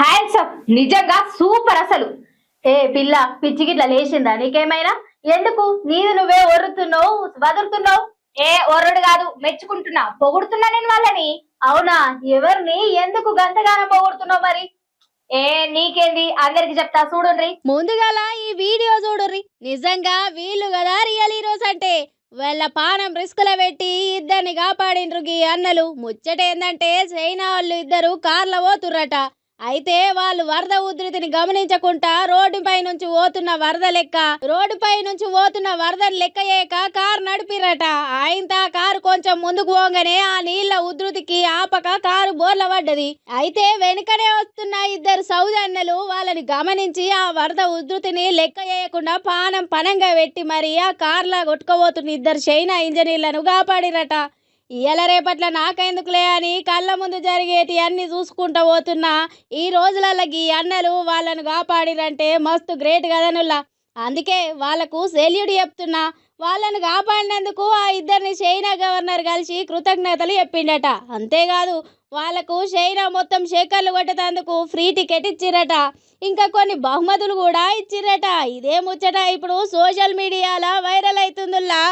Hands up నిజంగా super అసలు. ఏ పిల్ల పిచ్చిగిట్లా లేచిందా? నీకేమైనా? ఎందుకు? నీది నువ్వే ఒర్రుతున్నావు వదులుతున్నావు? ఏ ఒర్రుడు కాదు మెచ్చుకుంటున్నా. పొగుడుతున్నా నేను వాళ్ళని? అవునా? ఎవరిని? ఎందుకు గంతగానం పొగుడుతున్నావు మరి? ఏ నీకేంది? అందరికి చెప్తా చూడుండ్రి. ముందుగాల ఈ వీడియో చూడుర్రి. నిజంగా వీళ్ళు కదా రియల్ హీరోస్ అంటే. వీళ్ళ పానం రిస్కుల పెట్టి ఇద్దరిని కాపాడిండ్రు గీ అన్నలు. ముచ్చట ఏందంటే చైనా వాళ్ళు ఇద్దరు కార్ల పోతుర్రట. అయితే వాళ్ళు వరద ఉధృతిని గమనించకుండా రోడ్డుపై నుంచి పోతున్న వరద లెక్క రోడ్డుపై నుంచి పోతున్న వరదని లెక్క చేయక కారు నడిపిరట. ఆయన కారు కొంచెం ముందుకు పోగానే ఆ నీళ్ళ ఉధృతికి ఆపక కారు బోర్ల పడ్డది. అయితే వెనుకనే వస్తున్న ఇద్దరు సౌజన్యలు వాళ్ళని గమనించి ఆ వరద ఉధృతిని లెక్క చేయకుండా పానం పనంగా పెట్టి మరి ఆ కార్లా కొట్టుకోబోతున్న ఇద్దరు చైనా ఇంజనీర్లను కాపాడిరట. ఇయ్యాల రేపట్ల నాకెందుకులే అని కళ్ళ ముందు జరిగేటి అన్ని చూసుకుంటూ పోతున్నా. ఈ రోజులలో ఈ అన్నలు వాళ్ళను కాపాడిరంటే మస్తు గ్రేట్ కదనుల్లా. అందుకే వాళ్ళకు సెల్యూడ్ చెప్తున్నా. వాళ్ళను కాపాడినందుకు ఆ ఇద్దరిని చైనా గవర్నర్ కలిసి కృతజ్ఞతలు చెప్పిండట. అంతేకాదు వాళ్ళకు చైనా మొత్తం షేకర్లు కొట్టేందుకు ఫ్రీ టికెట్ ఇచ్చిరట. ఇంకా కొన్ని బహుమతులు కూడా ఇచ్చిరట. ఇదే ముచ్చట ఇప్పుడు సోషల్ మీడియాలో వైరల్ అవుతుందిలా